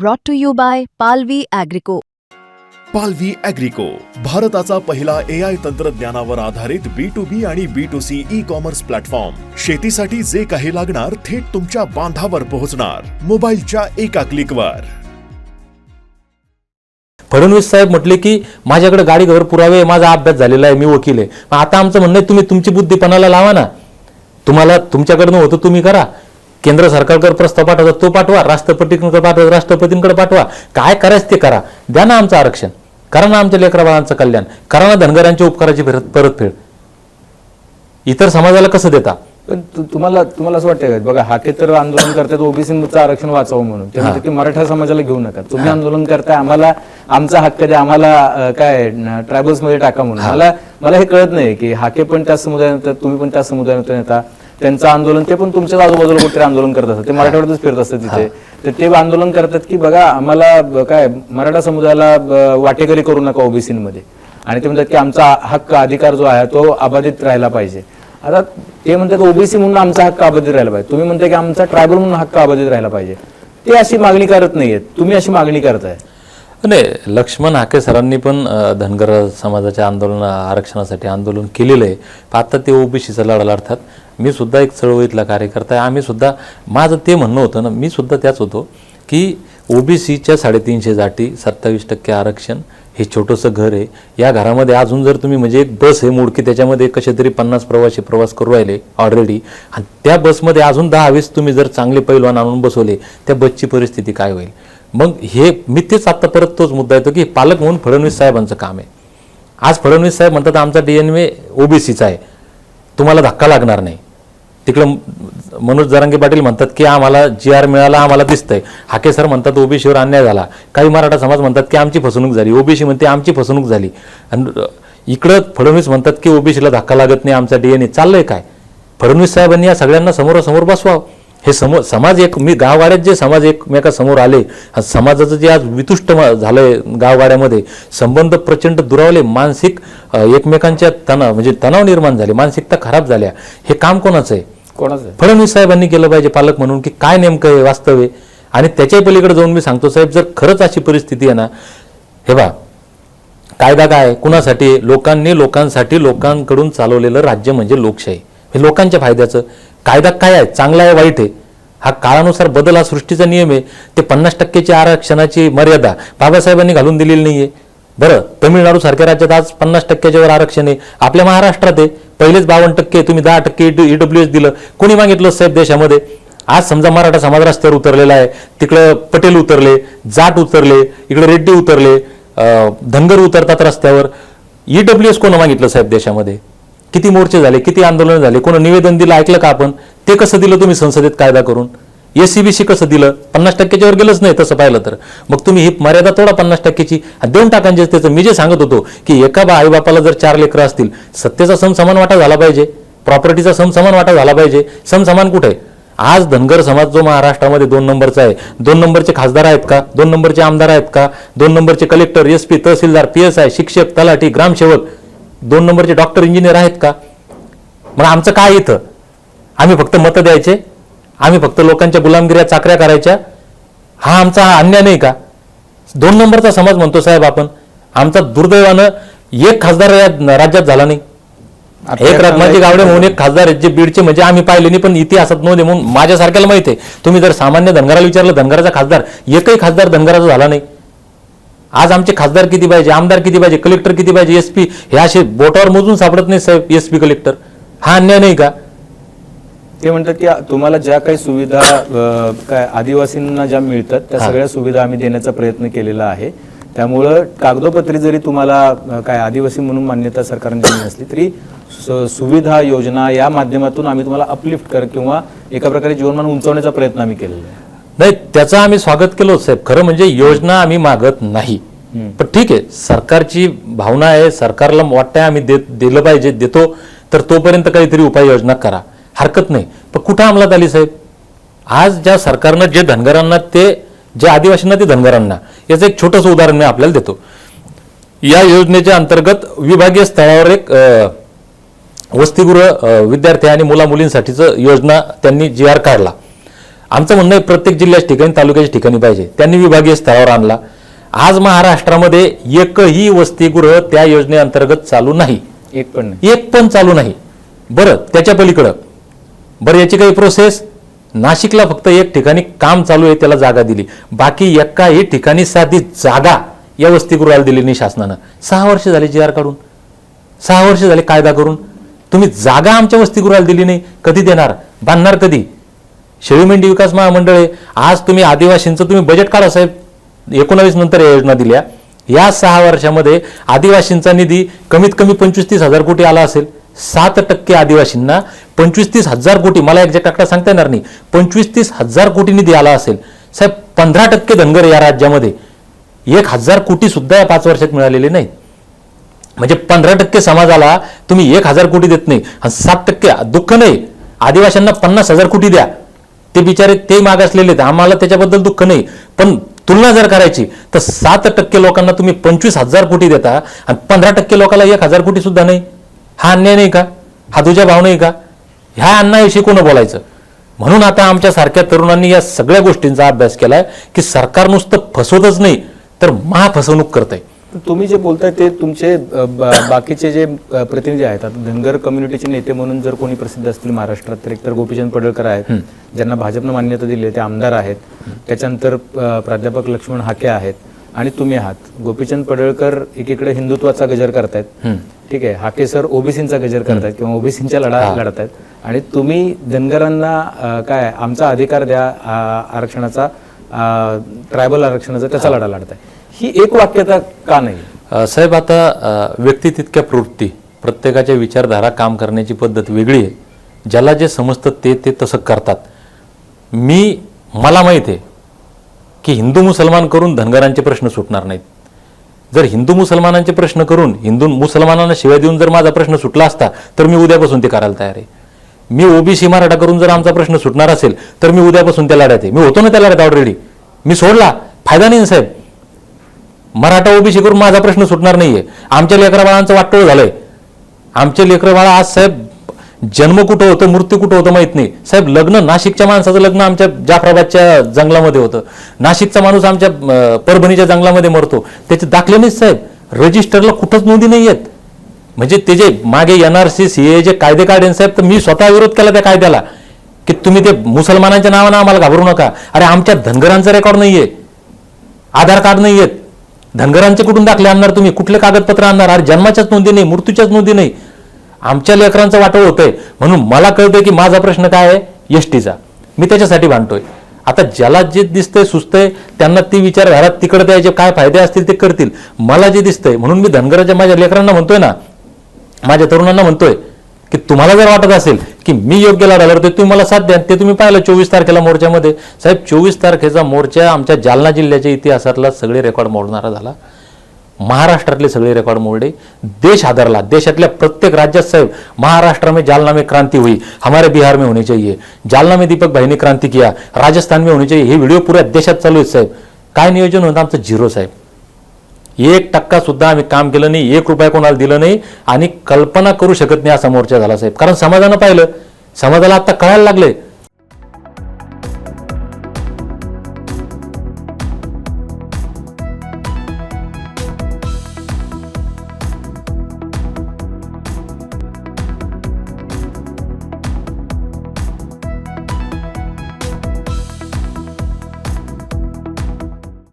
brought to you by Palvi Agrico. पालवी अॅग्रिको भारताचा पहिला ए आय तंत्रज्ञानावर आधारित बी टू बी आणि B two C E commerce platform शेतीसाठी जे काही लागणार थेट तुमच्या बांधावर पोहोचणार. मोबाईलच्या एका क्लिकवर फडणवीस साहेब म्हटले की माझ्याकडे गाडीवर पुरावे आहे, माझा अभ्यास झालेला आहे मी वकील आहे. मग आता आमचं म्हणणं आहे तुम्ही तुमची बुद्धीपणाला लावा ना. तुम्हाला तुमच्याकडनं होतं तुम्ही करा. केंद्र सरकारकडे प्रस्ताव पाठवता तो पाठवा राष्ट्रपतींकडे पाठवा राष्ट्रपतींकडे पाठवा. काय करायचं ते करा. द्या ना आमचं आरक्षण. करा ना आमच्या लेकरा बाळांचं कल्याण. करा ना धनगरांच्या उपकाराची परत परतफेड. इतर समाजाला कसं देता? तुम्हाला तुम्हाला असं वाटतं बघा हाके तर आंदोलन करतात ओबीसीचं आरक्षण वाचावं म्हणून. ते म्हणतात की मराठा समाजाला घेऊ नका. तुम्ही आंदोलन करताय आम्हाला आमचा हक्क द्या आम्हाला काय ट्रायबल्समध्ये टाका म्हणून. मला मला हे कळत नाही की हाके पण त्या समुदायात येतात तुम्ही पण त्या समुदायातून येता त्यांचं आंदोलन ते पण तुमच्याच आजूबाजूला कुठे आंदोलन करत असतात. ते मराठवाड्यातच फिरत असतात तिथे. तर ते आंदोलन करतात की बघा आम्हाला काय मराठा समुदायाला वाटेकरी करू नका ओबीसीमध्ये. आणि ते म्हणतात की आमचा हक्क अधिकार जो आहे तो अबाधित राहिला पाहिजे. आता ते म्हणतात ओबीसी म्हणून आमचा हक्क अबाधित राहिला पाहिजे. तुम्ही म्हणता की आमचा ट्रायबल म्हणून हक्क अबाधित राहिला पाहिजे. ते अशी मागणी करत नाहीयेत. तुम्ही अशी मागणी करताय. नाही लक्ष्मण हाके सरांनी पण धनगर समाजाच्या आंदोलन आरक्षणासाठी आंदोलन केलेलं आहे. आता ते ओबीसीचा लढा लढतात. मी सुद्धा एक चळवळीतला कार्यकर्ता आहे. आम्ही सुद्धा माझं ते म्हणणं होतं ना मी सुद्धा त्याच होतो की ओबीसीच्या साडेतीनशे जाटी सत्तावीस टक्के आरक्षण हे छोटंसं घर आहे. या घरामध्ये अजून जर तुम्ही म्हणजे एक बस आहे मोडकी त्याच्यामध्ये कसे तरी पन्नास प्रवासी प्रवास करू राहिले ऑलरेडी आणि त्या बसमध्ये अजून दहा वीस तुम्ही जर चांगले पैलवान आणून बसवले त्या बसची परिस्थिती काय होईल? मग हे मी तेच आत्ता परत तोच मुद्दा येतो की पालक म्हणून फडणवीस साहेबांचं काम आहे. आज फडणवीस साहेब म्हणतात आमचा डी एन ए ओबीसीचा आहे. तुम्हाला धक्का लागणार नाही. तिकडं मनोज जरांगे पाटील म्हणतात की आम्हाला जी आर मिळाला आम्हाला दिसतंय. हाके सर म्हणतात ओबीसीवर अन्याय झाला. काही मराठा समाज म्हणतात की आमची फसवणूक झाली. ओबीसी म्हणते आमची फसवणूक झाली. आणि इकडं फडणवीस म्हणतात की ओबीसीला धक्का लागत नाही आमचा डीएनए चाललंय काय? फडणवीस साहेबांनी या सगळ्यांना समोरासमोर बसवावं. हे समोर समाज एक मी गावगाड्यात जे समाज एकमेकासमोर आले समाजाचं जे आज वितुष्ट म- झालंय गावगाड्यामध्ये संबंध प्रचंड दुरावले मानसिक एकमेकांच्या तणाव म्हणजे तणाव निर्माण झाले मानसिकता खराब झाल्या. हे काम कोणाचं आहे? कोणाचं? फडणवीस साहेबांनी केलं पाहिजे पालक म्हणून की काय नेमकं आहे वास्तव आहे? आणि त्याच्याही पलीकडे जाऊन मी सांगतो साहेब जर खरंच अशी परिस्थिती आहे ना हे बा कायदा काय कुणासाठी? लोकांनी लोकांसाठी लोकांकडून चालवलेलं राज्य म्हणजे लोकशाही. हे लोकांच्या फायद्याचं. कायदा काय आहे? चांगला आहे वाईट आहे? हा काळानुसार बदल हा सृष्टीचा नियम आहे. ते पन्नास टक्केची आरक्षणाची मर्यादा बाबासाहेबांनी घालून दिलेली नाहीये. बरं तमिळनाडू सारख्या राज्यात आज पन्नास टक्क्याच्या वर आरक्षण आहे. आपल्या महाराष्ट्रात आहे. पहिलेच बावन्न टक्के तुम्ही दहा टक्के ईडब्ल्यू एस दिलं. कोणी मागितलं साहेब देशामध्ये? आज समजा मराठा समाज रस्त्यावर उतरलेला आहे. तिकडं पटेल उतरले जाट उतरले इकडे रेड्डी उतरले धनगर उतरतात रस्त्यावर. ईडब्ल्यू एस कोण मागितलं साहेब देशामध्ये? किती मोर्चे झाले किती आंदोलन झाले? कोण निवेदन दिलं ऐकलं का आपण? ते कसं दिलं तुम्ही संसदेत कायदा करून? एसीबीसी कसं दिलं? पन्नास टक्क्याच्या वर गेलंच नाही तसं पाहिलं तर. मग तुम्ही ही मर्यादा तोडा पन्नास टक्क्याची आणि देऊन टाकांचे म्हणजे त्याचं मी जे सांगत होतो की एका बा आईबापाला जर चार लेकरं असतील सत्तेचा सम समान वाटा झाला पाहिजे प्रॉपर्टीचा सम समान वाटा झाला पाहिजे. सम समान कुठे? आहे? आज धनगर समाज जो महाराष्ट्रामध्ये दोन नंबरचा आहे. दोन नंबरचे खासदार आहेत का? दोन नंबरचे आमदार आहेत का? दोन नंबरचे कलेक्टर एस पी तहसीलदार पी एस आय शिक्षक तलाठी ग्रामसेवक दोन नंबरचे डॉक्टर इंजिनियर आहेत का? मग आमचं काय इथं? आम्ही फक्त मतं द्यायचे. आम्ही फक्त लोकांच्या गुलामगिऱ्या चाकऱ्या करायच्या. हा आमचा हा अन्याय नाही का? दोन नंबरचा समाज म्हणतो साहेब आपण. आमचा दुर्दैवानं एक खासदार या राज्यात झाला नाही. एक रत्नाजी गावडे म्हणून एक खासदार आहेत जे बीडचे म्हणजे आम्ही पाहिले नाही पण इतिहासात आहे म्हणून माझ्यासारख्याला माहिती आहे. तुम्ही जर सामान्य धनगराला विचारलं धनगराचा खासदार एकही खासदार धनगराचा झाला नाही. आज आमचे खासदार किती पाहिजे आमदार किती पाहिजे कलेक्टर किती पाहिजे एसपी हे असे बोटावर मोजून सापडत नाही साहेब एसपी कलेक्टर. हा अन्याय नाही का? ते म्हणतात की तुम्हाला ज्या काही सुविधा काय आदिवासींना ज्या मिळतात त्या सगळ्या सुविधा आम्ही देण्याचा प्रयत्न केलेला आहे. त्यामुळं कागदोपत्री जरी तुम्हाला काय आदिवासी म्हणून मान्यता सरकारने दिली नसली तरी सुविधा योजना या माध्यमातून आम्ही तुम्हाला अपलिफ्ट कर किंवा एका प्रकारे जीवनमान उंचवण्याचा प्रयत्न आम्ही केलेला आहे. नाही त्याचं आम्ही स्वागत केलं साहेब. खरं म्हणजे योजना आम्ही मागत नाही. पण ठीक आहे सरकारची भावना आहे सरकारला वाटतंय आम्ही देत दिलं पाहिजे देतो. तर तोपर्यंत काहीतरी उपाययोजना करा. हरकत नाही. पण कुठं अंमलात आली साहेब? आज ज्या सरकारनं जे धनगरांना ते जे आदिवासींना ते धनगरांना याचं एक छोटंसं उदाहरण मी आपल्याला देतो. या योजनेच्या अंतर्गत विभागीय स्तरावर एक वसतिगृह विद्यार्थी आणि मुला मुलींसाठीचं योजना त्यांनी जी आर काढला. आमचं म्हणणं आहे प्रत्येक जिल्ह्याच्या ठिकाणी तालुक्याच्या ठिकाणी पाहिजे. त्यांनी विभागीय स्तरावर आणला. आज महाराष्ट्रामध्ये एकही वसतिगृह त्या योजनेअंतर्गत चालू नाही. एक पण एक पण चालू नाही. बरं त्याच्या पलीकडं. बरं याची काही प्रोसेस नाशिकला फक्त एक ठिकाणी काम चालू आहे त्याला जागा दिली. बाकी एकाही ठिकाणी साधी जागा या वसतिगृहाला दिली नाही शासनानं. सहा वर्ष झाली जी आर काढून. सहा वर्ष झाले कायदा करून. तुम्ही जागा आमच्या वसतिगृहाला दिली नाही. कधी देणार? बांधणार कधी? शेळी मेंढी विकास महामंडळ आहे. आज तुम्ही आदिवासींचं तुम्ही बजेट काढा साहेब. एकोणावीस नंतर या योजना दिल्या. या सहा वर्षामध्ये आदिवासींचा निधी कमीत कमी पंचवीस तीस हजार कोटी आला असेल. सात टक्के आदिवासींना पंचवीस तीस हजार कोटी मला एक्झॅक्ट आकडा सांगता येणार नाही पंचवीस तीस हजार कोटी निधी आला असेल. साहेब पंधरा टक्के धनगर या राज्यामध्ये एक हजार कोटी सुद्धा या पाच वर्षात मिळालेले नाही. म्हणजे पंधरा टक्के समाजाला तुम्ही एक हजार कोटी देत नाही आणि सात टक्के दुःख नाही. आदिवासींना पन्नास हजार कोटी द्या. ते बिचारे ते मागासलेले आहेत. आम्हाला त्याच्याबद्दल दुःख नाही. पण तुलना जर करायची तर सात टक्के लोकांना तुम्ही पंचवीस हजार कोटी देता आणि पंधरा टक्के लोकांना एक हजार कोटी सुद्धा नाही. हा अन्याय नाही का? हा तुझ्या भाव नाही का? ह्या अन्यायाशी कोण बोलायचं? म्हणून आता आमच्या सारख्या तरुणांनी या सगळ्या गोष्टींचा अभ्यास केलाय की सरकार नुसतं फसवतच नाही तर महाफसवणूक करत आहे तुम्ही जे बोलताय ते तुमचे बाकीचे जे प्रतिनिधी आहेत आता धनगर कम्युनिटीचे नेते म्हणून जर कोणी प्रसिद्ध असतील महाराष्ट्रात तर एकतर गोपीचंद पडळकर आहेत ज्यांना भाजपनं मान्यता दिली आहे ते आमदार आहेत. त्याच्यानंतर प्राध्यापक लक्ष्मण हाके आहेत. आणि तुम्ही आहात. गोपीचंद पडळकर एकीकडे हिंदुत्वाचा गजर करतायत. ठीक आहे. हाके सर ओबीसींचा गजर करतायत किंवा ओबीसींच्या लढा लढत आहेत आणि तुम्ही धनगरांना काय आमचा अधिकार द्या आरक्षणाचा ट्रायबल आरक्षणाचा त्याचा लढा लढताय ही एक वाक्यता का नाही? साहेब आता व्यक्ती तितक्या प्रवृत्ती प्रत्येकाच्या विचारधारा काम करण्याची पद्धत वेगळी आहे. ज्याला जे समजतं ते ते तसं करतात. मी मला माहीत आहे की हिंदू मुसलमान करून धनगरांचे प्रश्न सुटणार नाहीत. जर हिंदू मुसलमानांचे प्रश्न करून हिंदू मुसलमानांना शिवाय देऊन जर माझा प्रश्न सुटला असता तर मी उद्यापासून ते करायला तयार आहे. मी ओबीसी मराठा करून जर आमचा प्रश्न सुटणार असेल तर मी उद्यापासून त्या लढ्यात आहे. मी होतो ना त्या लढ्यात ऑलरेडी मी सोडला. फायदा नाही ना साहेब. मराठा ओबीसी करून माझा प्रश्न सुटणार नाहीये. आमच्या लेकराबाळांचं वाटोळ झालंय. आमचे लेकरबाळा आज साहेब जन्म कुठं होतं मृत्यू कुठं होतं माहीत नाही. साहेब लग्न नाशिकच्या माणसाचं लग्न आमच्या जाफराबादच्या जंगलामध्ये होतं. नाशिकचा माणूस आमच्या परभणीच्या जंगलामध्ये मरतो. त्याचे दाखले नाहीत साहेब. रजिस्टरला कुठंच नोंदी नाही आहेत म्हणजे ते जे मागे एनआरसी ए जे कायदे काढेन साहेब तर मी स्वतः विरोध केला त्या कायद्याला. की तुम्ही ते मुसलमानांच्या नावानं आम्हाला घाबरू नका. अरे आमच्या धनगरांचा रेकॉर्ड नाही आहे आधार कार्ड नाही आहेत धनगरांचे कुठून दाखले आणणार तुम्ही? कुठले कागदपत्र आणणार? अरे जन्माच्याच नोंदी नाही मृत्यूच्याच नोंदी नाही. आमच्या लेकरांचं वाटोळ होतंय. म्हणून मला कळतंय की माझा प्रश्न काय आहे? एसटीचा मी त्याच्यासाठी भांडतोय. आता ज्याला जे दिसतंय सुचतंय त्यांना ती विचारधारा तिकडे द्यायचे काय फायदे असतील ते करतील. मला जे दिसतंय म्हणून मी धनगराच्या माझ्या लेकरांना म्हणतोय ना माझ्या तरुणांना म्हणतोय की तुम्हाला जर वाटत असेल की मी योग्य लढा लढतोय तुम्ही मला साथ द्या ते तुम्ही पाहिलं चोवीस तारखेला मोर्चामध्ये. साहेब चोवीस तारखेचा मोर्चा आमच्या जालना जिल्ह्याच्या इतिहासातला सगळे रेकॉर्ड मोडणारा झाला. महाराष्ट्रातले सगळे रेकॉर्ड मोडले. देश हादरला. देशातल्या प्रत्येक राज्यात साहेब महाराष्ट्र में जालना में क्रांति हुई. हमारे बिहार में होनी चाहिए. जालना में दीपक भाई ने क्रांति किया. राजस्थान में होनी चाहिए. हे व्हिडिओ पुऱ्या देशात चालू आहेत साहेब. काय नियोजन होतं? आमचं झिरो साहेब. एक टक्का सुद्धा आम्ही काम केलं नाही. एक रुपया कोणाला दिलं नाही. आणि कल्पना करू शकत नाही असा मोर्चा झाला साहेब. कारण समाजानं पाहिलं. समाजाला आता कळायला लागले